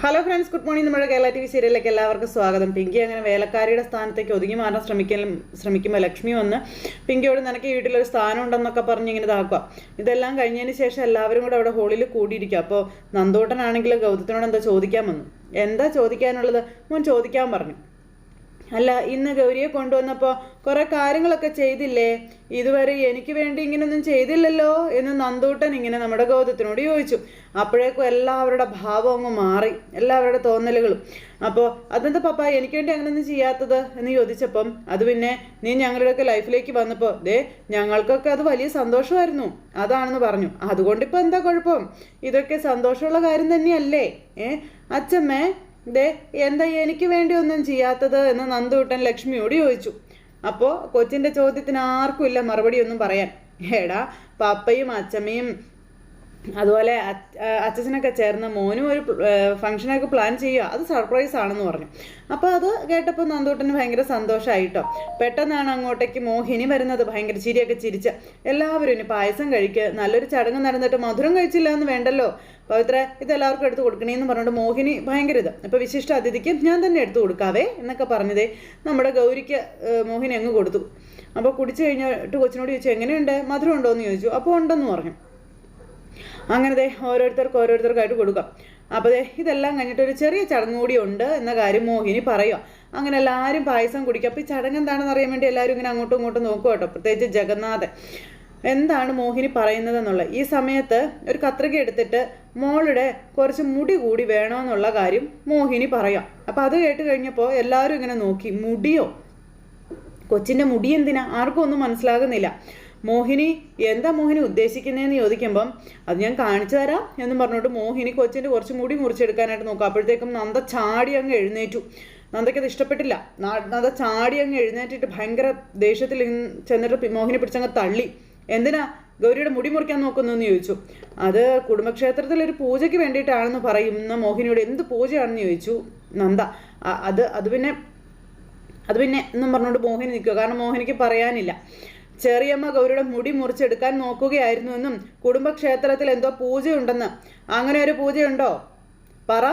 Hello friends good morning നമ്മുടെ Kerala T V സീരിയലിലേക്ക് എല്ലാവർക്കും സ്വാഗതം. പിങ്കി അങ്ങനെ വേലക്കാരിയുടെ സ്ഥാനത്തേക്ക് ഒതുങ്ങി മാറാൻ ശ്രമിക്കലും ശ്രമിക്കുമ്പോൾ ലക്ഷ്മി വന്ന് പിങ്കിയോട് നിനക്ക് വീട്ടിലൊരു സ്ഥാനം ഉണ്ടെന്നൊക്കെ പറഞ്ഞ് ഇങ്ങനെ ഇതാക്കുക ഇതെല്ലാം കഴിഞ്ഞതിന് ശേഷം എല്ലാവരും കൂടെ അവിടെ ഹോളിൽ കൂടിയിരിക്കുക അപ്പോൾ നന്ദോട്ടനാണെങ്കിലും ഗൗതത്തിനോട് എന്താ ചോദിക്കാൻ വന്നു എന്താ ചോദിക്കാനുള്ളത്? മോൻ ചോദിക്കാൻ പറഞ്ഞു. അല്ല ഇന്ന് ഗൗരിയെ കൊണ്ടുവന്നപ്പോൾ കുറേ കാര്യങ്ങളൊക്കെ ചെയ്തില്ലേ? ഇതുവരെ എനിക്ക് വേണ്ടി ഇങ്ങനൊന്നും ചെയ്തില്ലല്ലോ എന്ന് നന്ദൂട്ടൻ ഇങ്ങനെ നമ്മുടെ ഗൗതത്തിനോട് ചോദിച്ചു. അപ്പോഴേക്കും എല്ലാവരുടെ ഭാവം അങ്ങ് മാറി എല്ലാവരുടെ തോന്നലുകളും. അപ്പോൾ അതെന്താ പപ്പ എനിക്ക് വേണ്ടി അങ്ങനെയൊന്നും ചെയ്യാത്തത്? എന്ന് ചോദിച്ചപ്പം അത് പിന്നെ നീ ഞങ്ങളുടെയൊക്കെ ലൈഫിലേക്ക് വന്നപ്പോൾ ദേ ഞങ്ങൾക്കൊക്കെ അത് വലിയ സന്തോഷമായിരുന്നു. അതാണെന്ന് പറഞ്ഞു. അതുകൊണ്ട് ഇപ്പോൾ എന്താ കുഴപ്പം? ഇതൊക്കെ സന്തോഷമുള്ള കാര്യം തന്നെയല്ലേ? ഏ അച്ഛമ്മേ ദേ എന്താ എനിക്ക് വേണ്ടി ഒന്നും ചെയ്യാത്തത് എന്ന് നന്ദുട്ടൻ ലക്ഷ്മിയോട് ചോദിച്ചു. അപ്പോൾ കൊച്ചിന്റെ ചോദ്യത്തിന് ആർക്കും ഇല്ല മറുപടി ഒന്നും പറയാൻ. എടാ പപ്പയും അച്ചമ്മയും അതുപോലെ അച്ഛനൊക്കെ ചേർന്ന് മോനും ഒരു ഫംഗ്ഷനൊക്കെ പ്ലാൻ ചെയ്യുക അത് സർപ്രൈസ് ആണെന്ന് പറഞ്ഞു. അപ്പോൾ അത് കേട്ടപ്പോൾ നന്ദൂട്ടന് ഭയങ്കര സന്തോഷമായിട്ടോ പെട്ടെന്നാണ് അങ്ങോട്ടേക്ക് മോഹിനി വരുന്നത്. ഭയങ്കര ചിരിയൊക്കെ ചിരിച്ച്. എല്ലാവരും ഇനി പായസം കഴിക്കുക നല്ലൊരു ചടങ്ങ് നടന്നിട്ട് മധുരം കഴിച്ചില്ല എന്ന് വേണ്ടല്ലോ. പവിത്ര ഇത് എല്ലാവർക്കും എടുത്ത് കൊടുക്കണേന്ന് പറഞ്ഞുകൊണ്ട് മോഹിനി ഭയങ്കര ഇത്. അപ്പോൾ വിശിഷ്ട അതിഥിക്ക് ഞാൻ തന്നെ എടുത്തു കൊടുക്കാവേ എന്നൊക്കെ പറഞ്ഞതേ നമ്മുടെ ഗൗരിക്ക് മോഹിനി അങ്ങ് കൊടുത്തു. അപ്പോൾ കുടിച്ചു കഴിഞ്ഞിട്ട് കൊച്ചിനോട് ചോദിച്ചു എങ്ങനെയുണ്ട്? മധുരം ഉണ്ടോ എന്ന് ചോദിച്ചു. അപ്പോൾ ഉണ്ടെന്ന് പറഞ്ഞു. അങ്ങനെ ദേ ഓരോരുത്തർക്ക് ഓരോരുത്തർക്കായിട്ട് കൊടുക്കാം. അപ്പോൾ ഇതെല്ലാം കഴിഞ്ഞിട്ട് ഒരു ചെറിയ ചടങ്ങ് കൂടി ഉണ്ട് എന്ന കാര്യം മോഹിനി പറയുക അങ്ങനെ എല്ലാവരും പായസം കുടിക്കുക അപ്പോൾ ഈ ചടങ്ങ് എന്താണെന്ന് അറിയാൻ വേണ്ടി എല്ലാവരും ഇങ്ങനെ അങ്ങോട്ടും ഇങ്ങോട്ടും നോക്കുക കേട്ടോ. പ്രത്യേകിച്ച് ജഗന്നാഥൻ. എന്താണ് മോഹിനി പറയുന്നത് എന്നുള്ളത്? ഈ സമയത്ത് ഒരു കത്രിക എടുത്തിട്ട് മോളുടെ കുറച്ച് മുടി കൂടി വേണമെന്നുള്ള കാര്യം മോഹിനി പറയാം അപ്പം അത് കേട്ട് കഴിഞ്ഞപ്പോൾ എല്ലാവരും ഇങ്ങനെ നോക്കി. മുടിയോ? കൊച്ചിന്റെ മുടി എന്തിനാ? ആർക്കും ഒന്നും മനസ്സിലാകുന്നില്ല. മോഹിനി എന്താ മോഹിനി ഉദ്ദേശിക്കുന്നതെന്ന് ചോദിക്കുമ്പം അത് ഞാൻ കാണിച്ചു തരാം എന്ന് പറഞ്ഞിട്ട് മോഹിനി കൊച്ചിന്റെ കുറച്ച് മുടി മുറിച്ചെടുക്കാനായിട്ട് നോക്കും അപ്പോഴത്തേക്കും നന്ദ ചാടി അങ്ങ് എഴുന്നേറ്റു. നന്ദയ്ക്ക് അത് ഇഷ്ടപ്പെട്ടില്ല. നന്ദ ചാടി അങ്ങ് എഴുന്നേറ്റിട്ട് ഭയങ്കര ദേഷ്യത്തിൽ ചെന്നിട്ട് മോഹിനി പിടിച്ചങ്ങ് തള്ളി. എന്തിനാ ഗൗരിയുടെ മുടി മുറിക്കാൻ നോക്കുന്നു എന്ന് ചോദിച്ചു. അത് കുടുംബക്ഷേത്രത്തിൽ ഒരു പൂജയ്ക്ക് വേണ്ടിയിട്ടാണെന്ന് പറയുന്ന മോഹിനിയോട് എന്ത് പൂജയാണെന്ന് ചോദിച്ചു നന്ദ. അത് അത് പിന്നെ അത് പിന്നെ എന്നും പറഞ്ഞുകൊണ്ട് മോഹിനി നിൽക്കുക. കാരണം മോഹിനിക്ക് പറയാനില്ല. ചെറിയമ്മ ഗൗരിയുടെ മുടി മുറിച്ചെടുക്കാൻ നോക്കുകയായിരുന്നു എന്നും കുടുംബക്ഷേത്രത്തിൽ എന്തോ പൂജയുണ്ടെന്ന്. അങ്ങനെ ഒരു പൂജയുണ്ടോ? പറ.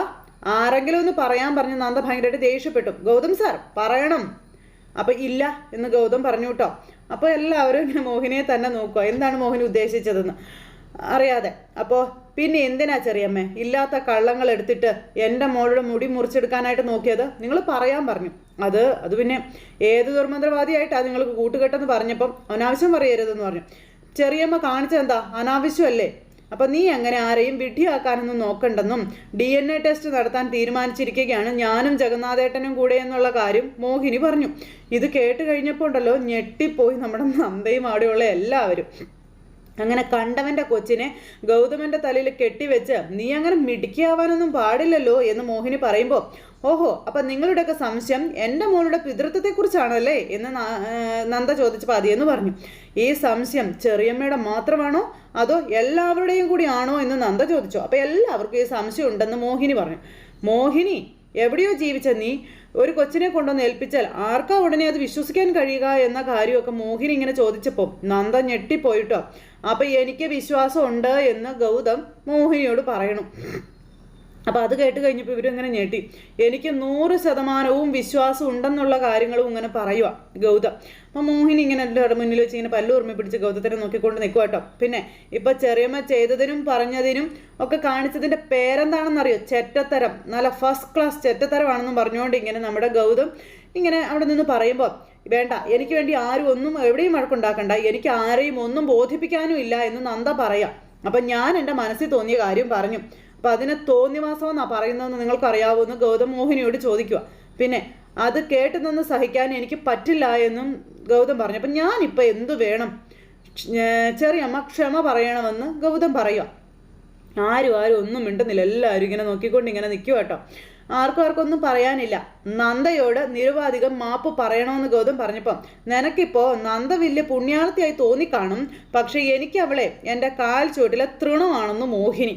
ആരെങ്കിലും ഒന്ന് പറയാൻ പറഞ്ഞു നന്ദ ഭയങ്കരമായിട്ട് ദേഷ്യപ്പെട്ടു. ഗൗതം സാർ പറയണം. അപ്പൊ ഇല്ല എന്ന് ഗൗതം പറഞ്ഞു കേട്ടോ അപ്പൊ എല്ലാവരും മോഹിനിയെ തന്നെ നോക്കുക. എന്താണ് മോഹിനി ഉദ്ദേശിച്ചതെന്ന്. അറിയാതെ. അപ്പോൾ പിന്നെ എന്തിനാ ചെറിയമ്മ? ഇല്ലാത്ത കള്ളങ്ങൾ എടുത്തിട്ട് എന്റെ മോളുടെ മുടി മുറിച്ചെടുക്കാനായിട്ട് നോക്കിയത്? നിങ്ങൾ പറയാൻ പറഞ്ഞു. അത് അത് പിന്നെ ഏത് ദുർമന്ത്രവാദിയായിട്ടാണ് നിങ്ങൾക്ക് കൂട്ടുകെട്ടെന്ന് പറഞ്ഞപ്പം അനാവശ്യം പറയരുതെന്ന് പറഞ്ഞു. ചെറിയമ്മ കാണിച്ചെന്താ അനാവശ്യമല്ലേ? അപ്പം നീ അങ്ങനെ ആരെയും വിഡ്ഢിയാക്കാനൊന്നും നോക്കണ്ടെന്നും ഡി എൻ എ ടെസ്റ്റ് നടത്താൻ തീരുമാനിച്ചിരിക്കുകയാണ് ഞാനും ജഗന്നാഥേട്ടനും കൂടെ എന്നുള്ള കാര്യം മോഹിനി പറഞ്ഞു. ഇത് കേട്ട് കഴിഞ്ഞപ്പോൾ ഉണ്ടല്ലോ ഞെട്ടിപ്പോയി നമ്മുടെ നന്ദയും അവിടെയുള്ള എല്ലാവരും. അങ്ങനെ കണ്ടവന്റെ കൊച്ചിനെ ഗൗതമന്റെ തലയിൽ കെട്ടിവെച്ച് നീ അങ്ങനെ മിടുക്കിയാവാനൊന്നും പാടില്ലല്ലോ? എന്ന് മോഹിനി പറയുമ്പോൾ ഓഹോ അപ്പൊ നിങ്ങളുടെയൊക്കെ സംശയം എന്റെ മോളുടെ പിതൃത്വത്തെക്കുറിച്ചാണല്ലേ? എന്ന് നന്ദ ചോദിച്ചപ്പോൾ അതിയെന്ന് പറഞ്ഞു. ഈ സംശയം ചെറിയമ്മയുടെ മാത്രമാണോ? അതോ എല്ലാവരുടെയും കൂടി ആണോ? എന്ന് നന്ദ ചോദിച്ചു. അപ്പോൾ എല്ലാവർക്കും ഈ സംശയം ഉണ്ടെന്ന് മോഹിനി പറഞ്ഞു. മോഹിനി എവിടെയോ ജീവിച്ച നീ ഒരു കൊച്ചിനെ കൊണ്ടുവന്ന് ഏൽപ്പിച്ചാൽ ആർക്കാ ഉടനെ അത് വിശ്വസിക്കാൻ കഴിയുക എന്ന കാര്യമൊക്കെ മോഹിനി ഇങ്ങനെ ചോദിച്ചപ്പോൾ നന്ദ ഞെട്ടിപ്പോയിട്ടോ. അപ്പൊ എനിക്ക് വിശ്വാസം ഉണ്ട് എന്ന് ഗൗതം മോഹിനിയോട് പറയണം. അപ്പോൾ അത് കേട്ട് കഴിഞ്ഞപ്പോൾ ഇവരിങ്ങനെ ഞെട്ടി. എനിക്ക് നൂറ് ശതമാനവും വിശ്വാസം ഉണ്ടെന്നുള്ള കാര്യങ്ങളും ഇങ്ങനെ പറയുക ഗൗതം. അപ്പം മോഹിനി ഇങ്ങനെ എല്ലാവരുടെ മുന്നിൽ വെച്ച് ഇങ്ങനെ പല്ലൂർമ്മ പിടിച്ച് ഗൗതത്തിനെ നോക്കിക്കൊണ്ട് നിൽക്കുക കേട്ടോ. പിന്നെ ഇപ്പൊ ചെറിയമ്മ ചെയ്തതിനും പറഞ്ഞതിനും ഒക്കെ കാണിച്ചതിന്റെ പേരെന്താണെന്നറിയോ? ചെറ്റത്തരം. നല്ല ഫസ്റ്റ് ക്ലാസ് ചെറ്റത്തരമാണെന്നും പറഞ്ഞുകൊണ്ട് ഇങ്ങനെ നമ്മുടെ ഗൗതം ഇങ്ങനെ അവിടെ നിന്ന് പറയുമ്പോൾ വേണ്ട എനിക്ക് വേണ്ടി ആരും ഒന്നും എവിടെയും വഴക്കുണ്ടാക്കണ്ട. എനിക്ക് ആരെയും ഒന്നും ബോധിപ്പിക്കാനും ഇല്ല എന്ന് നന്ദ പറയാം. അപ്പം ഞാൻ എന്റെ മനസ്സിൽ തോന്നിയ കാര്യം പറഞ്ഞു. അപ്പം അതിനെ തോന്നിവാസമെന്നാണ് പറയുന്നതെന്ന് നിങ്ങൾക്കറിയാവുമെന്ന് ഗൗതം മോഹിനിയോട് ചോദിക്കുക പിന്നെ അത് കേട്ട് നിന്ന് സഹിക്കാൻ എനിക്ക് പറ്റില്ല എന്നും ഗൗതം പറഞ്ഞു. അപ്പം ഞാനിപ്പോൾ എന്തു വേണം? ചെറിയമ്മ ക്ഷമ പറയണമെന്ന് ഗൗതം പറയുക ആരും ആരും ഒന്നും മിണ്ടുന്നില്ല. എല്ലാവരും ഇങ്ങനെ നോക്കിക്കൊണ്ട് ഇങ്ങനെ നിൽക്കുക കേട്ടോ. ആർക്കും ആർക്കൊന്നും പറയാനില്ല. നന്ദയോട് നിരുപാധികം മാപ്പ് പറയണമെന്ന് ഗൗതം പറഞ്ഞപ്പം നിനക്കിപ്പോ നന്ദ വലിയ പുണ്യാളത്തിയായി തോന്നിക്കാണും. പക്ഷേ എനിക്ക് അവളെ എന്റെ കാൽ ചുവട്ടിലെ തൃണമാണെന്ന് മോഹിനി.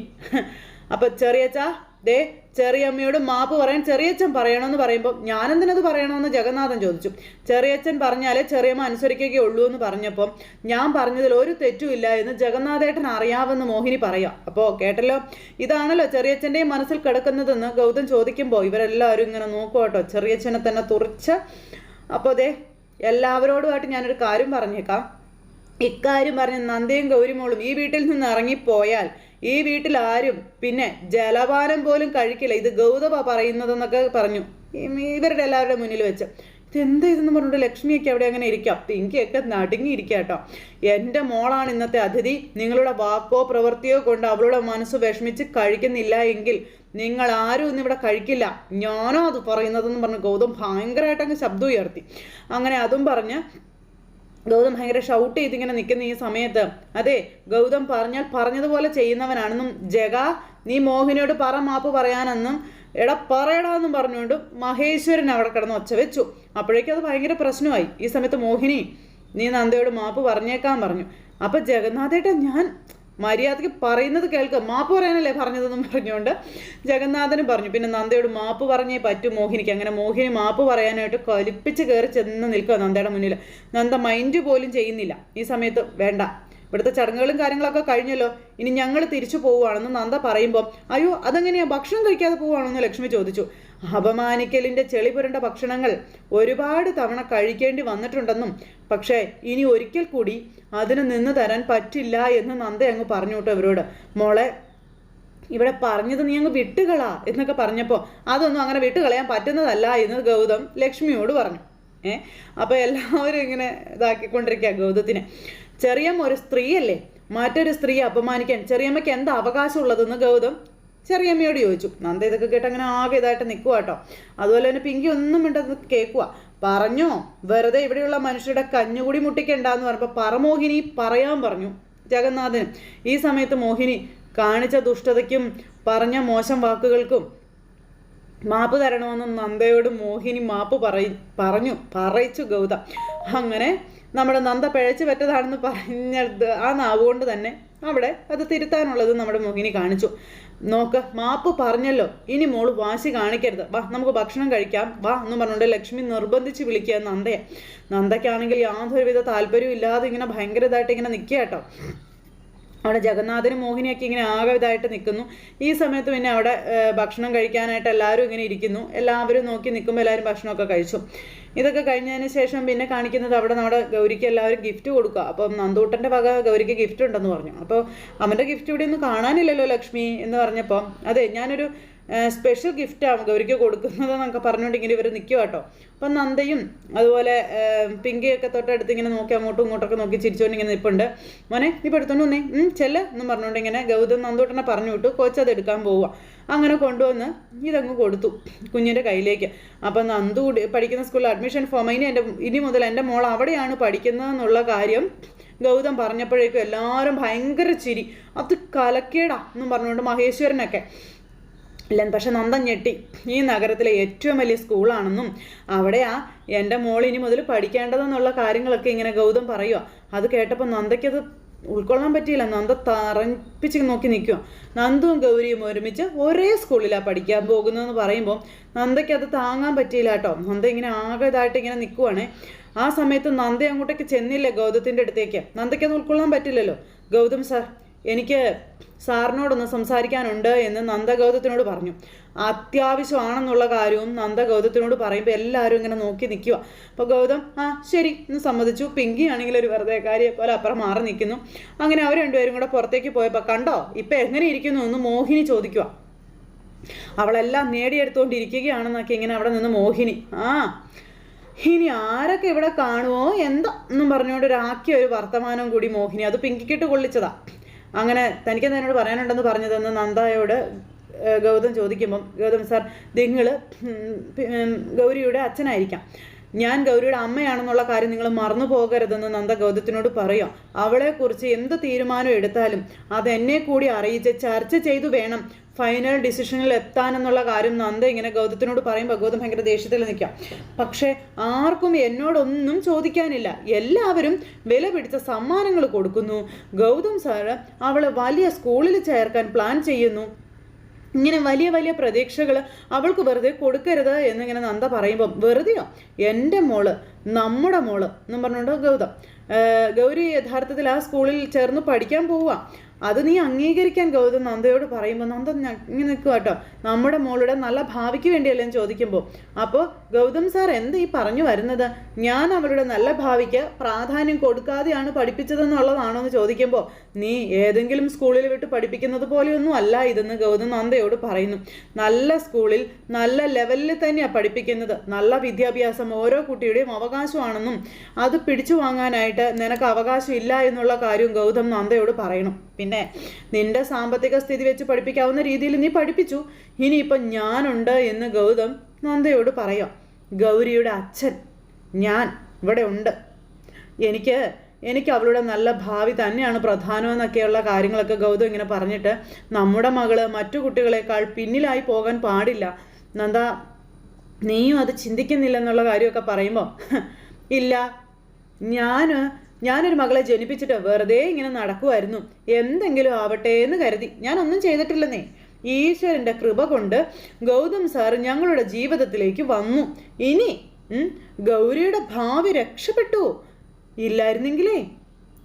അപ്പൊ ചെറിയച്ച ദേ ചെറിയമ്മയോട് മാപ്പ് പറയാൻ ചെറിയച്ഛൻ പറയണമെന്ന് പറയുമ്പോൾ ഞാനെന്തിനത് പറയണമെന്ന് ജഗന്നാഥൻ ചോദിച്ചു. ചെറിയച്ഛൻ പറഞ്ഞാലേ ചെറിയമ്മ അനുസരിക്കുകയുള്ളൂ എന്ന് പറഞ്ഞപ്പോൾ ഞാൻ പറഞ്ഞതിൽ ഒരു തെറ്റുമില്ല എന്ന് ജഗന്നാഥേട്ടൻ അറിയാമെന്ന് മോഹിനി പറയാം. അപ്പോൾ കേട്ടല്ലോ? ഇതാണല്ലോ ചെറിയച്ഛന്റെയും മനസ്സിൽ കിടക്കുന്നതെന്ന് ഗൗതം ചോദിക്കുമ്പോൾ ഇവരെല്ലാവരും ഇങ്ങനെ നോക്കുക കേട്ടോ ചെറിയച്ഛനെ തന്നെ തുറച്ച്. അപ്പോൾ അതെ എല്ലാവരോടുമായിട്ട് ഞാനൊരു കാര്യം പറഞ്ഞേക്കാം. ഇക്കാര്യം പറഞ്ഞ് നന്ദയും ഗൗരിമോളും ഈ വീട്ടിൽ നിന്ന് ഇറങ്ങിപ്പോയാൽ ഈ വീട്ടിൽ ആരും പിന്നെ ജലപാനം പോലും കഴിക്കില്ല. ഇത് ഗൗതമ പറയുന്നതെന്നൊക്കെ പറഞ്ഞു. ഇവരുടെ എല്ലാവരുടെ മുന്നിൽ വെച്ച്. ഇതെന്താ ഇതെന്ന് പറഞ്ഞിട്ട് ലക്ഷ്മിയൊക്കെ അവിടെ അങ്ങനെ ഇരിക്കാം. പിങ്കിയൊക്കെ നടുങ്ങിയിരിക്കുക കേട്ടോ. എന്റെ മോളാണ് ഇന്നത്തെ അതിഥി. നിങ്ങളുടെ വാക്കോ പ്രവൃത്തിയോ കൊണ്ട് അവളുടെ മനസ്സ് വിഷമിച്ച് കഴിക്കുന്നില്ല എങ്കിൽ നിങ്ങൾ ആരും ഇന്ന് ഇവിടെ കഴിക്കില്ല. ഞാനോ അത് പറയുന്നതെന്ന് പറഞ്ഞ് ഗൗതം ഭയങ്കരമായിട്ട് അങ്ങ് ശബ്ദം ഉയർത്തി. അങ്ങനെ അതും പറഞ്ഞ് ഗൗതം ഭയങ്കര ഷൗട്ട് ചെയ്ത് ഇങ്ങനെ നിൽക്കുന്ന ഈ സമയത്ത് അതെ ഗൗതം പറഞ്ഞാൽ പറഞ്ഞതുപോലെ ചെയ്യുന്നവനാണെന്നും ജഗ നീ മോഹിനിയോട് പറ മാപ്പ് പറയാനെന്നും എടാ പറയടാന്നും പറഞ്ഞുകൊണ്ട് മഹേശ്വരൻ അവിടെ കിടന്ന് ഒച്ച വെച്ചു. അപ്പോഴേക്കും അത് ഭയങ്കര പ്രശ്നമായി. ഈ സമയത്ത് മോഹിനി നീ നന്ദയോട് മാപ്പ് പറഞ്ഞേക്കാൻ പറഞ്ഞു. അപ്പൊ ജഗന്നാഥേട്ടാ ഞാൻ മര്യാദയ്ക്ക് പറയുന്നത് കേൾക്കുക മാപ്പ് പറയാനല്ലേ പറഞ്ഞതെന്നും പറഞ്ഞുകൊണ്ട് ജഗന്നാഥനും പറഞ്ഞു. പിന്നെ നന്ദയോട് മാപ്പ് പറഞ്ഞേ പറ്റൂ മോഹിനിക്ക്. അങ്ങനെ മോഹിനി മാപ്പ് പറയാനായിട്ട് കലിപ്പിച്ച് കയറി ചെന്ന് നിൽക്കുക നന്ദയുടെ മുന്നിൽ നന്ദ മൈൻഡ് പോലും ചെയ്യുന്നില്ല. ഈ സമയത്ത് വേണ്ട. ഇവിടുത്തെ ചടങ്ങുകളും കാര്യങ്ങളൊക്കെ കഴിഞ്ഞല്ലോ. ഇനി ഞങ്ങൾ തിരിച്ചു പോവുകയാണെന്ന് നന്ദ പറയുമ്പോൾ അയ്യോ അതെങ്ങനെയാ? ഭക്ഷണം കഴിക്കാതെ പോവുകയാണെന്ന് ലക്ഷ്മി ചോദിച്ചു. അപമാനിക്കലിന്റെ ചെളി പുരണ്ട ഭക്ഷണങ്ങൾ ഒരുപാട് തവണ കഴിക്കേണ്ടി വന്നിട്ടുണ്ടെന്നും പക്ഷേ ഇനി ഒരിക്കൽ കൂടി അതിന് നിന്ന് തരാൻ പറ്റില്ല എന്ന് നന്ദ അങ്ങ് പറഞ്ഞു കേട്ടോ ഇവരോട്. മോളെ ഇവിടെ പറഞ്ഞത് നീ അങ്ങ് വിട്ടുകളാ എന്നൊക്കെ പറഞ്ഞപ്പോൾ അതൊന്നും അങ്ങനെ വിട്ടുകളയാൻ പറ്റുന്നതല്ല എന്ന് ഗൗതം ലക്ഷ്മിയോട് പറഞ്ഞു. ഏഹ് അപ്പോൾ എല്ലാവരും ഇങ്ങനെ ഇതാക്കിക്കൊണ്ടിരിക്കുക ഗൗതത്തിനെ. ചെറിയമ്മ ഒരു സ്ത്രീയല്ലേ? മറ്റൊരു സ്ത്രീയെ അപമാനിക്കാൻ ചെറിയമ്മയ്ക്ക് എന്താ അവകാശമുള്ളതെന്ന് ഗൗതം ചെറിയമ്മയോട് ചോദിച്ചു. നന്ദ ഇതൊക്കെ കേട്ട് അങ്ങനെ ആകെ ഇതായിട്ട് നിൽക്കുക കേട്ടോ. അതുപോലെ തന്നെ പിങ്കി ഒന്നും മിണ്ടത് കേൾക്കുക പറഞ്ഞോ? വെറുതെ ഇവിടെയുള്ള മനുഷ്യരുടെ കഞ്ഞുകൂടി മുട്ടിക്കണ്ടെന്ന് പറഞ്ഞപ്പോൾ പറമോഹിനി പറയാൻ പറഞ്ഞു ജഗന്നാഥന്. ഈ സമയത്ത് മോഹിനി കാണിച്ച ദുഷ്ടതയ്ക്കും പറഞ്ഞ മോശം വാക്കുകൾക്കും മാപ്പ് തരണമെന്ന് നന്ദയോട് മോഹിനി മാപ്പ് പറയി പറഞ്ഞു പറയിച്ചു ഗൗതം. അങ്ങനെ നമ്മുടെ നന്ദ പിഴച്ചു പറ്റതാണെന്ന് പറഞ്ഞത് ആ നാവ് കൊണ്ട് തന്നെ അവിടെ അത് തിരുത്താനുള്ളത് നമ്മുടെ മോഹിനി കാണിച്ചു. നോക്ക് മാപ്പ് പറഞ്ഞല്ലോ. ഇനി മോൾ വാശി കാണിക്കരുത്. വാ നമുക്ക് ഭക്ഷണം കഴിക്കാം. വാ എന്ന് പറഞ്ഞുകൊണ്ട് ലക്ഷ്മി നിർബന്ധിച്ച് വിളിക്കുക നന്ദയെ. നന്ദയ്ക്കാണെങ്കിൽ യാതൊരുവിധ താല്പര്യവും ഇല്ലാതെ ഇങ്ങനെ ഭയങ്കര ഇതായിട്ട് ഇങ്ങനെ നിൽക്കുക കേട്ടോ. അവിടെ ജഗന്നാഥനും മോഹിനിയൊക്കെ ഇങ്ങനെ ആകെ ഇതായിട്ട് നിൽക്കുന്നു. ഈ സമയത്ത് പിന്നെ അവിടെ ഭക്ഷണം കഴിക്കാനായിട്ട് എല്ലാവരും ഇങ്ങനെ ഇരിക്കുന്നു. എല്ലാവരും നോക്കി നിൽക്കുമ്പോൾ എല്ലാവരും ഭക്ഷണമൊക്കെ കഴിച്ചു. ഇതൊക്കെ കഴിഞ്ഞതിന് ശേഷം പിന്നെ കാണിക്കുന്നത് അവിടെ നമ്മുടെ ഗൗരിക്ക് എല്ലാവരും ഗിഫ്റ്റ് കൊടുക്കുക. അപ്പം നന്ദൂട്ടന്റെ വക ഗൗരിക്ക് ഗിഫ്റ്റ് ഉണ്ടെന്ന് പറഞ്ഞു. അപ്പോൾ അവന്റെ ഗിഫ്റ്റ് ഇവിടെ ഒന്നും കാണാനില്ലല്ലോ ലക്ഷ്മി എന്ന് പറഞ്ഞപ്പോൾ അതെ ഞാനൊരു സ്പെഷ്യൽ ഗിഫ്റ്റാണ് ഗൗരിക്ക് കൊടുക്കുന്നത് എന്നൊക്കെ പറഞ്ഞുകൊണ്ട് ഇങ്ങനെ ഇവർ നിൽക്കുക കേട്ടോ. അപ്പം നന്ദയും അതുപോലെ പിങ്കിയൊക്കെ തൊട്ടടുത്ത് ഇങ്ങനെ നോക്കി അങ്ങോട്ടും ഇങ്ങോട്ടൊക്കെ നോക്കി ചിരിച്ചുകൊണ്ട് ഇങ്ങനെ നിൽപ്പുണ്ട് മോനെ നീ എടുത്തോണ്ട് വന്നേ. ചെല്ല് എന്നും പറഞ്ഞുകൊണ്ട് ഇങ്ങനെ ഗൗതം നന്ദൂട്ടനെ പറഞ്ഞു വിട്ടു കൊച്ച് എടുക്കാൻ പോവുക അങ്ങനെ കൊണ്ടുവന്ന് ഇതങ്ങ് കൊടുത്തു കുഞ്ഞിന്റെ കയ്യിലേക്ക്. അപ്പം നന്ദു പഠിക്കുന്ന സ്കൂളിൽ അഡ്മിഷൻ ഫോം ഇനി എന്റെ ഇനി മുതൽ എന്റെ മോൾ അവിടെയാണ് പഠിക്കുന്നതെന്നുള്ള കാര്യം ഗൗതം പറഞ്ഞപ്പോഴേക്കും എല്ലാവരും ഭയങ്കര ചിരി. അത് കലക്കേടാ എന്നും പറഞ്ഞുകൊണ്ട് മഹേശ്വരനൊക്കെ. ഇല്ല പക്ഷെ നന്ദൻ ഞെട്ടി. ഈ നഗരത്തിലെ ഏറ്റവും വലിയ സ്കൂളാണെന്നും അവിടെയാ എന്റെ മോൾ ഇനി മുതൽ പഠിക്കേണ്ടതെന്നുള്ള കാര്യങ്ങളൊക്കെ ഇങ്ങനെ ഗൗതം പറയുക അത് കേട്ടപ്പോൾ നന്ദയ്ക്കത് ഉൾക്കൊള്ളാൻ പറ്റിയില്ല. നന്ദ തറപ്പിച്ച് നോക്കി നിൽക്കുക നന്ദുവും ഗൗരിയും ഒരുമിച്ച് ഒരേ സ്കൂളിലാണ് പഠിക്കാൻ പോകുന്നതെന്ന് പറയുമ്പോൾ നന്ദയ്ക്ക് അത് താങ്ങാൻ പറ്റിയില്ല കേട്ടോ. നന്ദ ഇങ്ങനെ ആകെ ഇതായിട്ട് ഇങ്ങനെ നിൽക്കുവാണ്. ആ സമയത്ത് നന്ദ അങ്ങോട്ടേക്ക് ചെന്നില്ല ഗൗതത്തിന്റെ അടുത്തേക്ക്? നന്ദയ്ക്ക് അത് ഉൾക്കൊള്ളാൻ പറ്റില്ലല്ലോ. ഗൗതം സാർ എനിക്ക് സാറിനോടൊന്ന് സംസാരിക്കാനുണ്ട് എന്ന് നന്ദഗൗതത്തിനോട് പറഞ്ഞു. അത്യാവശ്യമാണെന്നുള്ള കാര്യവും നന്ദഗൗതത്തിനോട് പറയുമ്പോൾ എല്ലാവരും ഇങ്ങനെ നോക്കി നിൽക്കുക അപ്പോൾ ഗൗതം ആ ശരി എന്ന് സമ്മതിച്ചു. പിങ്കി ആണെങ്കിൽ ഒരു വെറുതെ കാര്യം പോലെ അപ്പുറം മാറി നിൽക്കുന്നു. അങ്ങനെ അവർ രണ്ടുപേരും കൂടെ പുറത്തേക്ക് പോയപ്പോൾ കണ്ടോ? ഇപ്പം എങ്ങനെ ഇരിക്കുന്നു എന്ന് മോഹിനി ചോദിക്കുക അവളെല്ലാം നേടിയെടുത്തുകൊണ്ടിരിക്കുകയാണെന്നൊക്കെ ഇങ്ങനെ അവിടെ നിന്ന് മോഹിനി ആ ഇനി ആരൊക്കെ ഇവിടെ കാണുമോ എന്താ? എന്നും പറഞ്ഞുകൊണ്ട് ഒരാക്കിയ ഒരു വർത്തമാനം കൂടി മോഹിനി അത് പിങ്കിക്കിട്ട് കൊള്ളിച്ചതാ. അങ്ങനെ തനിക്ക് എന്നോട് പറയാനുണ്ടെന്ന് പറഞ്ഞതെന്ന് നന്ദയോട് ഗൗതം ചോദിക്കുമ്പം ഗൗതം സാർ നിങ്ങൾ ഗൗരിയുടെ അച്ഛനായിരിക്കാം. ഞാൻ ഗൗരിയുടെ അമ്മയാണെന്നുള്ള കാര്യം നിങ്ങൾ മറന്നു പോകരുതെന്ന് നന്ദ ഗൗതത്തിനോട് പറയാം. അവളെക്കുറിച്ച് എന്ത് തീരുമാനം എടുത്താലും അതെന്നെ കൂടി അറിയിച്ച് ചർച്ച ചെയ്തു വേണം. ഫൈനൽ ഡിസിഷനിൽ എത്താനെന്നുള്ള കാര്യം നന്ദ ഇങ്ങനെ ഗൗതത്തിനോട് പറയും ഗൗതം ഭയങ്കര ദേഷ്യത്തിൽ നിൽക്കാം പക്ഷേ ആർക്കും എന്നോടൊന്നും ചോദിക്കാനില്ല. എല്ലാവരും വില പിടിച്ച സമ്മാനങ്ങൾ കൊടുക്കുന്നു. ഗൗതം സാറ് അവളെ വലിയ സ്കൂളിൽ ചേർക്കാൻ പ്ലാൻ ചെയ്യുന്നു. ഇങ്ങനെ വലിയ വലിയ പ്രതീക്ഷകൾ അവൾക്ക് വെറുതെ കൊടുക്കരുത് എന്നിങ്ങനെ നന്ദ പറയുമ്പം വെറുതെയോ? എന്റെ മോൾ നമ്മുടെ മോൾ എന്നും പറഞ്ഞുകൊണ്ട് ഗൗതം ഗൗരി യഥാർത്ഥത്തിൽ ആ സ്കൂളിൽ ചേർന്ന് പഠിക്കാൻ പോവുക അത് നീ അംഗീകരിക്കാൻ ഗൗതം നന്ദയോട് പറയുമ്പോൾ നന്ദ ഇങ്ങനെ നിൽക്കുക കേട്ടോ നമ്മുടെ മോളുടെ നല്ല ഭാവിക്ക് വേണ്ടിയല്ലേ ചോദിക്കുമ്പോൾ അപ്പോൾ ഗൗതം സാർ എന്ത് ഈ പറഞ്ഞു വരുന്നത്? ഞാൻ അവളുടെ നല്ല ഭാവിക്ക് പ്രാധാന്യം കൊടുക്കാതെയാണ് പഠിപ്പിച്ചതെന്നുള്ളതാണോ എന്ന് ചോദിക്കുമ്പോൾ നീ ഏതെങ്കിലും സ്കൂളിൽ വിട്ട് പഠിപ്പിക്കുന്നത് പോലെയൊന്നും അല്ല ഇതെന്ന് ഗൗതം നന്ദയോട് പറയുന്നു. നല്ല സ്കൂളിൽ നല്ല ലെവലിൽ തന്നെയാണ് പഠിപ്പിക്കുന്നത്. നല്ല വിദ്യാഭ്യാസം ഓരോ കുട്ടിയുടെയും അവകാശമാണെന്നും അത് പിടിച്ചു വാങ്ങാനായിട്ട് നിനക്ക് അവകാശം ഇല്ല എന്നുള്ള കാര്യവും ഗൗതം നന്ദയോട് പറയണം. പിന്നെ നിന്റെ സാമ്പത്തിക സ്ഥിതി വെച്ച് പഠിപ്പിക്കാവുന്ന രീതിയിൽ നീ പഠിപ്പിച്ചു. ഇനിയിപ്പം ഞാനുണ്ട് എന്ന് ഗൗതം നന്ദയോട് പറയാം. ഗൗരിയുടെ അച്ഛൻ ഞാൻ ഇവിടെ ഉണ്ട്. എനിക്ക് എനിക്ക് അവളുടെ നല്ല ഭാവി തന്നെയാണ് പ്രധാനമെന്നൊക്കെയുള്ള കാര്യങ്ങളൊക്കെ ഗൗതം ഇങ്ങനെ പറഞ്ഞിട്ട് നമ്മുടെ മകൾ മറ്റു കുട്ടികളെക്കാൾ പിന്നിലായി പോകാൻ പാടില്ല. നന്ദ നീയും അത് ചിന്തിക്കുന്നില്ലെന്നുള്ള കാര്യമൊക്കെ പറയുമ്പോൾ ഇല്ല ഞാൻ ഞാനൊരു മകളെ ജനിപ്പിച്ചിട്ട് വെറുതെ ഇങ്ങനെ നടക്കുമായിരുന്നു എന്തെങ്കിലും ആവട്ടെ എന്ന് കരുതി. ഞാനൊന്നും ചെയ്തിട്ടില്ലെന്നേ. ഈശ്വരന്റെ കൃപ കൊണ്ട് ഗൗതം സാർ ഞങ്ങളുടെ ജീവിതത്തിലേക്ക് വന്നു. ഇനി ഗൗരിയുടെ ഭാവി രക്ഷപ്പെട്ടു. ഇല്ലായിരുന്നെങ്കിലേ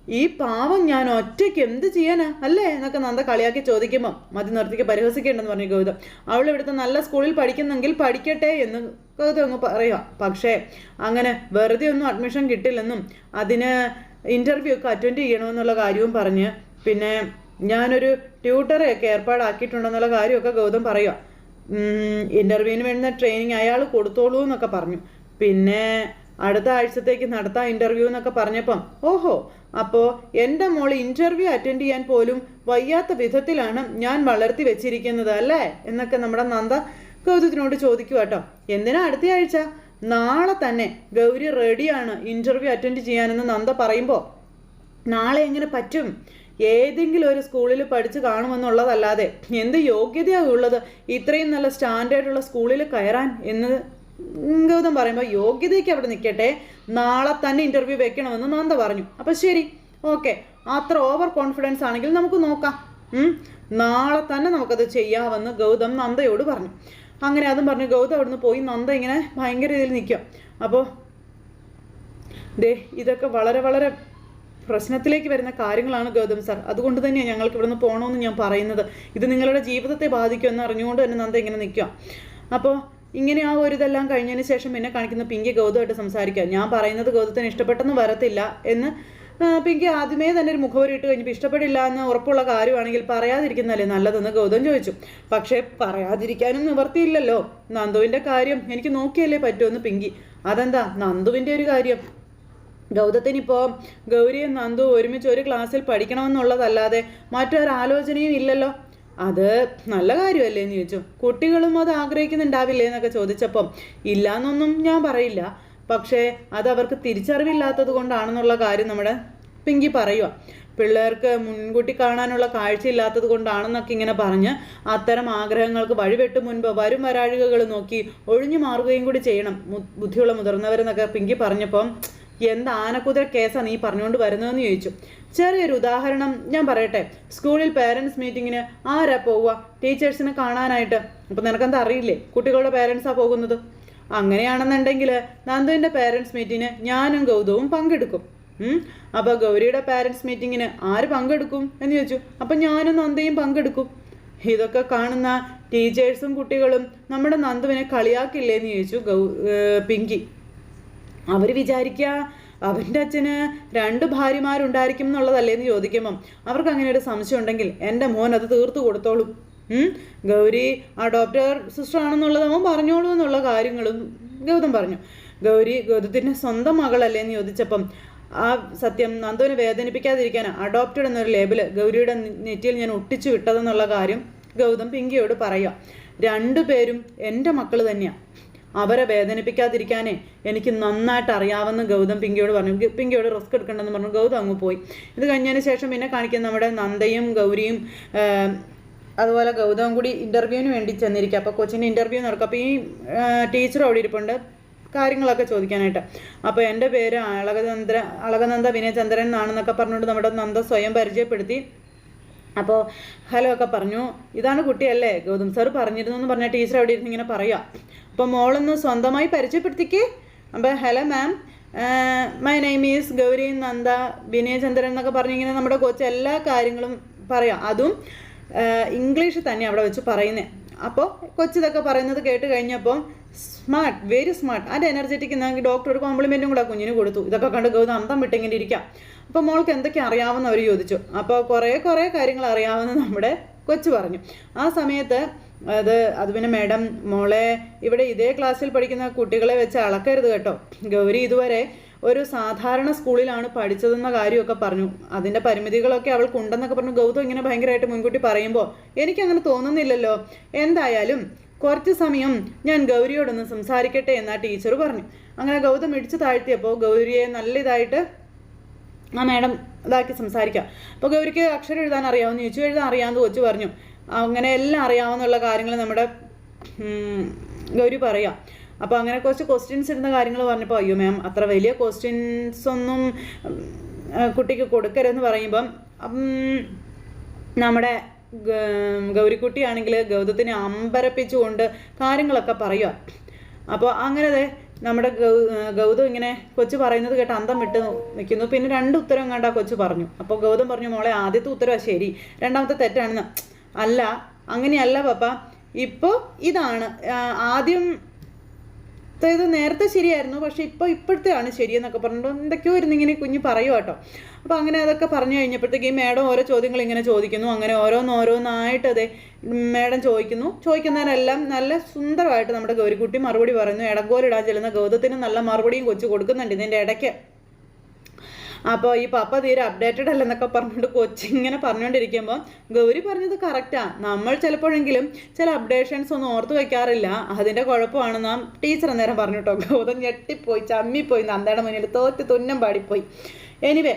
ഈ പാവം ഞാൻ ഒറ്റയ്ക്ക് എന്ത് ചെയ്യാനാ? അല്ലേ? എന്നൊക്കെ നന്ദ കളിയാക്കി ചോദിക്കുമ്പോൾ മതി നിർത്തിക്ക് പരിഹസിക്കേണ്ടെന്ന് പറഞ്ഞു ഗൗതം. അവൾ ഇവിടുത്തെ നല്ല സ്കൂളിൽ പഠിക്കുന്നെങ്കിൽ പഠിക്കട്ടെ എന്ന് ഗൗതം അങ്ങ് പറയുക പക്ഷേ അങ്ങനെ വെറുതെ ഒന്നും അഡ്മിഷൻ കിട്ടില്ലെന്നും അതിന് ഇന്റർവ്യൂ ഒക്കെ അറ്റൻഡ് ചെയ്യണമെന്നുള്ള കാര്യവും പറഞ്ഞ് പിന്നെ ഞാനൊരു ട്യൂട്ടറെ ഒക്കെ ഏർപ്പാടാക്കിയിട്ടുണ്ടെന്നുള്ള കാര്യമൊക്കെ ഗൗതം പറയുക ഇന്റർവ്യൂവിന് വേണ്ടുന്ന ട്രെയിനിങ് അയാൾ കൊടുത്തോളൂ എന്നൊക്കെ പറഞ്ഞു. പിന്നെ അടുത്ത ആഴ്ചത്തേക്ക് നടത്താം ഇന്റർവ്യൂ എന്നൊക്കെ പറഞ്ഞപ്പം ഓഹോ അപ്പോൾ എന്റെ മോൾ ഇന്റർവ്യൂ അറ്റൻഡ് ചെയ്യാൻ പോലും വയ്യാത്ത വിധത്തിലാണ് ഞാൻ വളർത്തി വെച്ചിരിക്കുന്നത് അല്ലേ? എന്നൊക്കെ നമ്മുടെ നന്ദ ഗൗതത്തിനോട് ചോദിക്കുക കേട്ടോ എന്തിനാ അടുത്ത ആഴ്ച? നാളെ തന്നെ ഗൗരി റെഡിയാണ് ഇന്റർവ്യൂ അറ്റൻഡ് ചെയ്യാനെന്ന് നന്ദ പറയുമ്പോൾ നാളെ എങ്ങനെ പറ്റും? ഏതെങ്കിലും ഒരു സ്കൂളിൽ പഠിച്ച് കാണുമെന്നുള്ളതല്ലാതെ എന്ത് യോഗ്യതയാണ് ഉള്ളത്? ഇത്രയും നല്ല സ്റ്റാൻഡേർഡുള്ള സ്കൂളിൽ കയറാൻ എന്ന് ഗൗതം പറയുമ്പോൾ യോഗ്യതയ്ക്ക് അവിടെ നിൽക്കട്ടെ നാളെ തന്നെ ഇന്റർവ്യൂ വെക്കണമെന്ന് നന്ദ പറഞ്ഞു. അപ്പം ശരി ഓക്കെ. അത്ര ഓവർ കോൺഫിഡൻസ് ആണെങ്കിൽ നമുക്ക് നോക്കാം. നാളെ തന്നെ നമുക്കത് ചെയ്യാമെന്ന് ഗൗതം നന്ദയോട് പറഞ്ഞു. അങ്ങനെ അതും പറഞ്ഞു ഗൗതം അവിടുന്ന് പോയി നന്ദ ഇങ്ങനെ ഭയങ്കര ഇതിൽ നിൽക്കും അപ്പോൾ ദേ ഇതൊക്കെ വളരെ വളരെ പ്രശ്നത്തിലേക്ക് വരുന്ന കാര്യങ്ങളാണ് ഗൗതം സാർ. അതുകൊണ്ട് തന്നെയാണ് ഞങ്ങൾക്ക് ഇവിടുന്ന് പോകണമെന്ന് ഞാൻ പറയുന്നത്. ഇത് നിങ്ങളുടെ ജീവിതത്തെ ബാധിക്കുമെന്ന് അറിഞ്ഞുകൊണ്ട് തന്നെ നന്ദ ഇങ്ങനെ നിൽക്കുക. അപ്പോൾ ഇങ്ങനെ ആ ഒരു ഇതെല്ലാം കഴിഞ്ഞതിന് ശേഷം എന്നെ കാണിക്കുന്ന പിങ്കി ഗൗതമായിട്ട് സംസാരിക്കുക ഞാൻ പറയുന്നത് ഗൗതത്തിന് ഇഷ്ടപ്പെട്ടെന്ന് വരത്തില്ല എന്ന് പിങ്കി ആദ്യമേ തന്നെ ഒരു മുഖവരി ഇട്ട് കഴിഞ്ഞപ്പോൾ ഇഷ്ടപ്പെടില്ല എന്ന് ഉറപ്പുള്ള കാര്യമാണെങ്കിൽ പറയാതിരിക്കുന്നതല്ലേ നല്ലതെന്ന് ഗൗതം ചോദിച്ചു. പക്ഷേ പറയാതിരിക്കാനും നിവർത്തിയില്ലല്ലോ. നന്ദുവിന്റെ കാര്യം എനിക്ക് നോക്കിയല്ലേ പറ്റുമെന്ന് പിങ്കി. അതെന്താ? നന്ദുവിന്റെ ഒരു കാര്യം. ഗൗതത്തിനിപ്പോൾ ഗൗരിയും നന്ദു ഒരുമിച്ച് ഒരു ക്ലാസ്സിൽ പഠിക്കണമെന്നുള്ളതല്ലാതെ മറ്റൊരാലോചനയും ഇല്ലല്ലോ. അത് നല്ല കാര്യമല്ലേ എന്ന് ചോദിച്ചു. കുട്ടികളും അത് ആഗ്രഹിക്കുന്നുണ്ടാവില്ലേ എന്നൊക്കെ ചോദിച്ചപ്പം ഇല്ലാന്നൊന്നും ഞാൻ പറയില്ല. പക്ഷേ അത് അവർക്ക് തിരിച്ചറിവില്ലാത്തത് കൊണ്ടാണെന്നുള്ള കാര്യം നമ്മുടെ പിങ്കി പറയുക പിള്ളേർക്ക് മുൻകൂട്ടി കാണാനുള്ള കാഴ്ചയില്ലാത്തത് കൊണ്ടാണെന്നൊക്കെ ഇങ്ങനെ പറഞ്ഞ് അത്തരം ആഗ്രഹങ്ങൾക്ക് വഴിവെട്ട് മുൻപ് വരും വരാഴികകൾ നോക്കി ഒഴിഞ്ഞു മാറുകയും കൂടി ചെയ്യണം. ബുദ്ധിയുള്ള മുതിർന്നവരെന്നൊക്കെ പിങ്കി പറഞ്ഞപ്പം എന്ത് ആനക്കുതിര കേസാണ് നീ പറഞ്ഞുകൊണ്ട് വരുന്നതെന്ന് ചോദിച്ചു. ചെറിയൊരു ഉദാഹരണം ഞാൻ പറയട്ടെ. സ്കൂളിൽ പേരൻസ് മീറ്റിങ്ങിന് ആരാ പോവുക? ടീച്ചേഴ്സിനെ കാണാനായിട്ട്. അപ്പം നിനക്കെന്താ അറിയില്ലേ? കുട്ടികളുടെ പേരൻസാ പോകുന്നത്? അങ്ങനെയാണെന്നുണ്ടെങ്കിൽ നന്ദുവിന്റെ പേരൻസ് മീറ്റിങ്ങിന് ഞാനും ഗൗതവും പങ്കെടുക്കും. അപ്പോൾ അപ്പൊ ഗൗരിയുടെ പാരൻസ് മീറ്റിങ്ങിന് ആര് പങ്കെടുക്കും എന്ന് ചോദിച്ചു. അപ്പൊ ഞാനും നന്ദയും പങ്കെടുക്കും. ഇതൊക്കെ കാണുന്ന ടീച്ചേഴ്സും കുട്ടികളും നമ്മുടെ നന്ദുവിനെ കളിയാക്കില്ലേ എന്ന് ചോദിച്ചു ഗൗ പിങ്കി. അവർ വിചാരിക്കുക അവന്റെ അച്ഛന് രണ്ട് ഭാര്യമാരുണ്ടായിരിക്കും എന്നുള്ളതല്ലേ എന്ന് ചോദിക്കുമ്പം അവർക്ക് അങ്ങനെ ഒരു സംശയം ഉണ്ടെങ്കിൽ എന്റെ മോൻ അത് തീർത്തു കൊടുത്തോളും. ഗൗരി ആ ഡോക്ടർ സിസ്റ്റർ ആണെന്നുള്ളത് അവൻ പറഞ്ഞോളൂ എന്നുള്ള കാര്യങ്ങളും ഗൗതം പറഞ്ഞു. ഗൗരി ഗൗതത്തിന്റെ സ്വന്തം മകളല്ലേ എന്ന് ചോദിച്ചപ്പം ആ സത്യം നന്ദുവിനെ വേദനിപ്പിക്കാതിരിക്കാൻ അഡോപ്റ്റഡ് എന്നൊരു ലേബിൾ ഗൗരിയുടെ നെറ്റിയിൽ ഞാൻ ഒട്ടിച്ചു വിട്ടതെന്നുള്ള കാര്യം ഗൗതം പിങ്കിയോട് പറയാം രണ്ടുപേരും എന്റെ മക്കൾ തന്നെയാണ് അവരെ വേദനിപ്പിക്കാതിരിക്കാനേ എനിക്ക് നന്നായിട്ട് അറിയാവുന്ന ഗൗതം പിങ്കിയോട് പറഞ്ഞു. പിങ്കിയോട് റിസ്ക് എടുക്കണ്ടെന്ന് പറഞ്ഞു. ഗൗതം അങ്ങ് പോയി. ഇത് കഴിഞ്ഞതിന് ശേഷം പിന്നെ കാണിക്കുന്ന നമ്മുടെ നന്ദയും ഗൗരിയും അതുപോലെ ഗൗതം കൂടി ഇന്റർവ്യൂവിന് വേണ്ടി ചെന്നിരിക്കുക. അപ്പോൾ കൊച്ചിന്റെ ഇന്റർവ്യൂ നടക്കും. അപ്പോൾ ഈ ടീച്ചർ അവിടെ ഇരിപ്പുണ്ട്. കാര്യങ്ങളൊക്കെ ചോദിക്കാനായിട്ട്. അപ്പോൾ എന്റെ പേര് അളകനന്ദ അളകനന്ദ വിനയചന്ദ്രൻ എന്നാണെന്നൊക്കെ പറഞ്ഞുകൊണ്ട് നമ്മുടെ നന്ദ സ്വയം പരിചയപ്പെടുത്തി. അപ്പോൾ ഹലോ ഒക്കെ പറഞ്ഞു. ഇതാണ് കുട്ടിയല്ലേ? ഗൗതം സാർ പറഞ്ഞിരുന്നു എന്ന് പറഞ്ഞാൽ ടീച്ചർ അവിടെ ഇരുന്ന് ഇങ്ങനെ പറയുക അപ്പോൾ മോളൊന്ന് സ്വന്തമായി പരിചയപ്പെടുത്തിക്കേ. അപ്പോൾ hello ma'am my name is Gauri Nanda Vinayachandran എന്നൊക്കെ പറഞ്ഞിങ്ങനെ നമ്മുടെ കൊച്ച് എല്ലാ കാര്യങ്ങളും പറയാം. അതും ഇംഗ്ലീഷ് തന്നെ അവിടെ വെച്ച് പറയുന്നത് അപ്പോൾ കൊച്ചിതൊക്കെ പറയുന്നത് കേട്ട് കഴിഞ്ഞപ്പോൾ smart very smart and energetic എന്നെങ്കിൽ ഡോക്ടർ ഒരു കോംപ്ലിമെന്റും കൂടെ കുഞ്ഞിന് കൊടുത്തു. ഇതൊക്കെ കണ്ട് ഗൗതം അന്തം വിട്ടിങ്ങനെ ഇരിക്കാം. അപ്പോൾ മോൾക്ക് എന്തൊക്കെ അറിയാമെന്ന് അവർ ചോദിച്ചു. അപ്പോൾ കുറേ കുറേ കാര്യങ്ങൾ അറിയാവുന്ന നമ്മുടെ കൊച്ചു പറഞ്ഞു. ആ സമയത്ത് അത് അത് പിന്നെ മാഡം മോളെ ഇവിടെ ഇതേ ക്ലാസ്സിൽ പഠിക്കുന്ന കുട്ടികളെ വെച്ച് അളക്കരുത് കേട്ടോ. ഗൗരി ഇതുവരെ ഒരു സാധാരണ സ്കൂളിലാണ് പഠിച്ചതെന്ന കാര്യമൊക്കെ പറഞ്ഞു. അതിന്റെ പരിമിതികളൊക്കെ അവൾക്കുണ്ടെന്നൊക്കെ പറഞ്ഞു. ഗൗതം ഇങ്ങനെ ഭയങ്കരമായിട്ട് മുൻകൂട്ടി പറയുമ്പോൾ എനിക്കങ്ങനെ തോന്നുന്നില്ലല്ലോ. എന്തായാലും കുറച്ച് സമയം ഞാൻ ഗൗരിയോടൊന്ന് സംസാരിക്കട്ടെ എന്നാ ടീച്ചർ പറഞ്ഞു. അങ്ങനെ ഗൗതം ഇടിച്ചു താഴ്ത്തിയപ്പോൾ ഗൗരിയെ നല്ല ഇതായിട്ട് ആ മാഡം ഇതാക്കി സംസാരിക്കാം. അപ്പോൾ ഗൗരിക്ക് അക്ഷരം എഴുതാൻ അറിയാമെന്ന് ചോദിച്ചു എഴുതാൻ അറിയാമെന്ന് കൊച്ചു പറഞ്ഞു. അങ്ങനെ എല്ലാം അറിയാവുന്നുള്ള കാര്യങ്ങൾ നമ്മുടെ ഗൗരി പറയാം. അപ്പോൾ അങ്ങനെ കുറച്ച് ക്വസ്റ്റ്യൻസ് ഇരുന്ന കാര്യങ്ങൾ പറഞ്ഞപ്പോൾ അയ്യോ മാം അത്ര വലിയ ക്വസ്റ്റ്യൻസ് ഒന്നും ആ, കുട്ടിക്ക് കൊടുക്കരുതെന്ന് പറയുമ്പം നമ്മുടെ ഗൗരിക്കുട്ടിയാണെങ്കിൽ ഗൗതത്തിനെ അമ്പരപ്പിച്ചുകൊണ്ട് കാര്യങ്ങളൊക്കെ പറയുക അപ്പോൾ അങ്ങനെ നമ്മുടെ ഗൗതം ഇങ്ങനെ കൊച്ചു പറയുന്നത് കേട്ട് അന്തം വിട്ട് നിൽക്കുന്നു. പിന്നെ രണ്ട് ഉത്തരം കണ്ട കൊച്ചു പറഞ്ഞു. അപ്പോൾ ഗൗതം പറഞ്ഞു മോളെ ആദ്യത്തെ ഉത്തരവാ ശരി. രണ്ടാമത്തെ തെറ്റാണെന്ന്. അല്ല അങ്ങനെയല്ല പപ്പ. ഇപ്പോൾ ഇതാണ്. ആദ്യം ഇത് നേരത്തെ ശരിയായിരുന്നു. പക്ഷെ ഇപ്പോൾ ഇപ്പോഴത്തെയാണ് ശരിയെന്നൊക്കെ പറഞ്ഞിട്ട് എന്തൊക്കെയോ ഇരുന്ന് ഇങ്ങനെ കുഞ്ഞ് പറയുക കേട്ടോ. അപ്പോൾ അങ്ങനെ അതൊക്കെ പറഞ്ഞു കഴിഞ്ഞപ്പോഴത്തേക്ക് മാഡം ഓരോ ചോദ്യങ്ങൾ ഇങ്ങനെ ചോദിക്കുന്നു. അങ്ങനെ ഓരോന്നോരോന്നായിട്ട് അതെ മാഡം ചോദിക്കുന്നു. ചോദിക്കുന്നതിനെല്ലാം നല്ല സുന്ദരമായിട്ട് നമ്മുടെ ഗൗരിക്കുട്ടി മറുപടി പറയുന്നു. ഇടങ്കോലിടാൻ ചെല്ലുന്ന ഗൗതത്തിന് നല്ല മറുപടിയും കൊച്ചു കൊടുക്കുന്നുണ്ട് ഇതിന്റെ ഇടയ്ക്ക്. അപ്പോൾ ഈ പപ്പ തീരെ അപ്ഡേറ്റഡ് അല്ലെന്നൊക്കെ പറഞ്ഞുകൊണ്ട് കൊച്ചിങ്ങനെ പറഞ്ഞുകൊണ്ടിരിക്കുമ്പോൾ ഗൗരി പറഞ്ഞത് കറക്റ്റാണ് നമ്മൾ ചിലപ്പോഴെങ്കിലും ചില അപ്ഡേഷൻസ് ഒന്നും ഓർത്ത് വെക്കാറില്ല. അതിന്റെ കുഴപ്പമാണ് നാം ടീച്ചർ അന്നേരം പറഞ്ഞു കേട്ടോ ഗൗതം ഞെട്ടിപ്പോയി ചമ്മിപ്പോയി നന്ദയുടെ മുന്നിൽ തോറ്റ് തുന്നം പാടിപ്പോയി. എനിവേ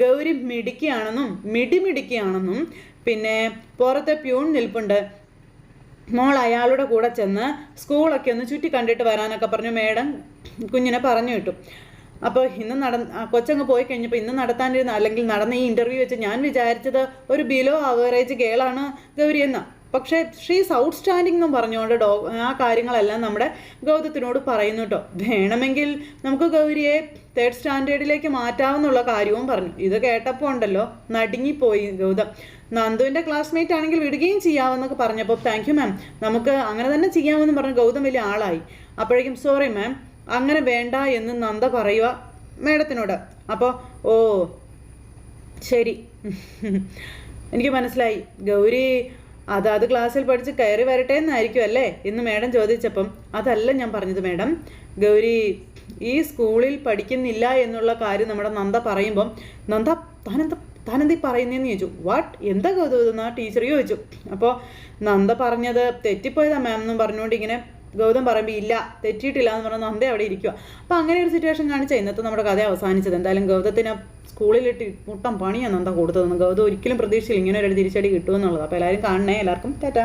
ഗൗരി മിടുക്കിയാണെന്നും മിടിമിടുക്കിയാണെന്നും പിന്നെ പുറത്തെ പ്യൂൺ നിൽപ്പുണ്ട്. മോൾ അയാളുടെ കൂടെ ചെന്ന് സ്കൂളൊക്കെ ഒന്ന് ചുറ്റി കണ്ടിട്ട് വരാനൊക്കെ പറഞ്ഞു മേഡം കുഞ്ഞിനെ പറഞ്ഞു വിട്ടു. അപ്പോൾ ഇന്ന് നട കൊച്ചങ്ങ് പോയി കഴിഞ്ഞപ്പോൾ ഇന്ന് നടത്താനിരുന്ന അല്ലെങ്കിൽ നടന്ന ഈ ഇന്റർവ്യൂ വെച്ച് ഞാൻ വിചാരിച്ചത് ഒരു ബിലോ അവറേജ് ഗേളാണ് എന്ന്. പക്ഷേ ഷീസ് ഔട്ട് സ്റ്റാൻഡിംഗ് എന്നും പറഞ്ഞുകൊണ്ട് ഡോ ആ കാര്യങ്ങളെല്ലാം നമ്മുടെ ഗൗതത്തിനോട് പറയുന്നു കേട്ടോ വേണമെങ്കിൽ നമുക്ക് ഗൗരിയെ തേർഡ് സ്റ്റാൻഡേർഡിലേക്ക് മാറ്റാമെന്നുള്ള കാര്യവും പറഞ്ഞു. ഇത് കേട്ടപ്പോൾ ഉണ്ടല്ലോ നടുങ്ങിപ്പോയി ഗൗതം. നന്ദുവിന്റെ ക്ലാസ്മേറ്റ് ആണെങ്കിൽ വിടുകയും ചെയ്യാമെന്നൊക്കെ പറഞ്ഞപ്പോൾ താങ്ക് യു മാം നമുക്ക് അങ്ങനെ തന്നെ ചെയ്യാമെന്ന് പറഞ്ഞ് ഗൗതം വലിയ ആളായി. അപ്പോഴേക്കും സോറി മാം അങ്ങനെ വേണ്ട എന്ന് നന്ദ പറയുക മേഡത്തിനോട്. അപ്പോൾ ഓ ശരി. എനിക്ക് മനസ്സിലായി. ഗൗരി അതാത് ക്ലാസ്സിൽ പഠിച്ച് കയറി വരട്ടെ എന്നായിരിക്കും അല്ലേ? ഇന്ന് മേഡം ചോദിച്ചപ്പം അതല്ല ഞാൻ പറഞ്ഞത് മേഡം. ഗൗരി ഈ സ്കൂളിൽ പഠിക്കുന്നില്ല എന്നുള്ള കാര്യം നമ്മുടെ നന്ദ പറയുമ്പം നന്ദ താനെന്താ താനെന്തി പറയുന്നതെന്ന് ചോദിച്ചു. വാട്ട് എന്താ ഗൗതമെന്ന് ആ ടീച്ചർ ചോദിച്ചു. അപ്പോൾ നന്ദ പറഞ്ഞത് തെറ്റിപ്പോയതാ മാം എന്നും പറഞ്ഞുകൊണ്ട് ഇങ്ങനെ ഗൗതം പറയുമ്പോൾ ഇല്ല തെറ്റിയിട്ടില്ല എന്ന് പറഞ്ഞാൽ നന്ദ അവിടെ ഇരിക്കുക അപ്പോൾ അങ്ങനെ ഒരു സിറ്റുവേഷൻ കാണിച്ചാൽ ഇന്നത്തെ നമ്മുടെ കഥ അവസാനിച്ചത്. എന്തായാലും ഗൗതത്തിന് സ്കൂളിലിട്ട് മുട്ടം പണിയാണ് നന്ദ നമുക്ക് അത് ഒരിക്കലും പ്രതീക്ഷയില്ല. ഇങ്ങനെ ഒരു തിരിച്ചടി കിട്ടുമെന്നുള്ളത്. അപ്പോൾ എല്ലാവരും കാണണേ. എല്ലാവർക്കും ടാറ്റാ.